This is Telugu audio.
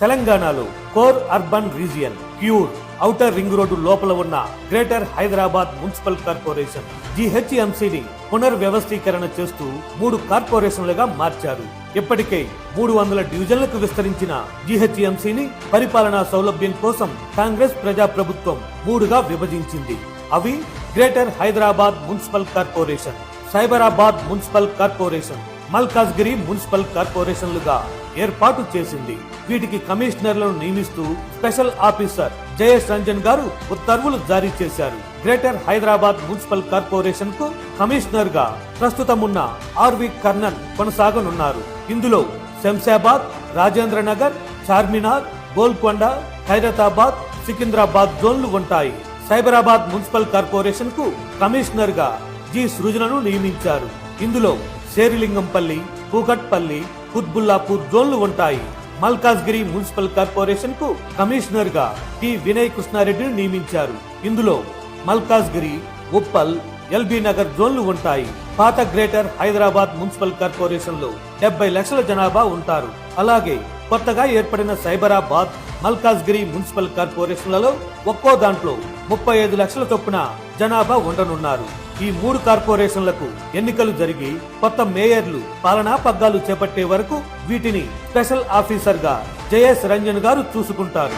తెలంగాణలో core urban region CURE outer ring road లోపల ఉన్న గ్రేటర్ హైదరాబాద్ మున్సిపల్ కార్పొరేషన్. జిహెచ్ఎంసీని పునర్వ్యవస్థీకరణ చేస్తూ మూడు కార్పొరేషన్లుగా మార్చారు. ఇప్పటికే మూడు వందల డివిజన్లకు విస్తరించిన జిహెచ్ఎంసీని పరిపాలనా సౌలభ్యం కోసం కాంగ్రెస్ ప్రజా ప్రభుత్వం మూడుగా విభజించింది. అవి greater Hyderabad municipal corporation Cyberabad municipal corporation Malkajgiri municipal కార్పొరేషన్లుగా ఏర్పాటు చేసింది. వీటికి కమిషనర్లను నియమిస్తూ స్పెషల్ ఆఫీసర్ జయేష్ రంజన్ గారు ఉత్తర్వులు జారీ చేశారు. గ్రేటర్ హైదరాబాద్ మున్సిపల్ కార్పొరేషన్కు కమిషనర్గా ప్రస్తుతం ఉన్న ఆర్వి కర్ణన్ కొనసాగనున్నారు. ఇందులో శంషాబాద్ రాజేంద్ర నగర్ చార్మినార్ గోల్కొండ ఖైరతాబాద్ సికింద్రాబాద్ జోన్లు ఉంటాయి. సైబరాబాద్ మున్సిపల్ కార్పొరేషన్కు కమిషనర్గా జి సృజనను నియమించారు. ఇందులో శేరిలింగంపల్లి కూకట్పల్లి కుత్బుల్లాపూర్ జోన్లు ఉంటాయి. మల్కాజ్గిరి మున్సిపల్ కార్పొరేషన్కు కమిషనర్గా టి. వినయ్ కృష్ణారెడ్డిని నియమించారు. ఇందులో మల్కాజ్గిరి ఉప్పల్ ఎల్బీ నగర్ జోన్లు ఉంటాయి. పాత గ్రేటర్ హైదరాబాద్ మున్సిపల్ కార్పొరేషన్లో డెబ్బై లక్షల జనాభా ఉంటారు. అలాగే కొత్తగా ఏర్పడిన సైబరాబాద్ మల్కాజ్గిరి మున్సిపల్ కార్పొరేషన్లలో ఒక్కో దాంట్లో ముప్పై ఐదు లక్షల చొప్పున జనాభా ఉండనున్నారు. ఈ మూడు కార్పొరేషన్లకు ఎన్నికలు జరిగి కొత్త మేయర్లు పాలనా పగ్గాలు చేపట్టే వరకు వీటిని స్పెషల్ ఆఫీసర్గా జయేష్ రంజన్ గారు చూసుకుంటారు.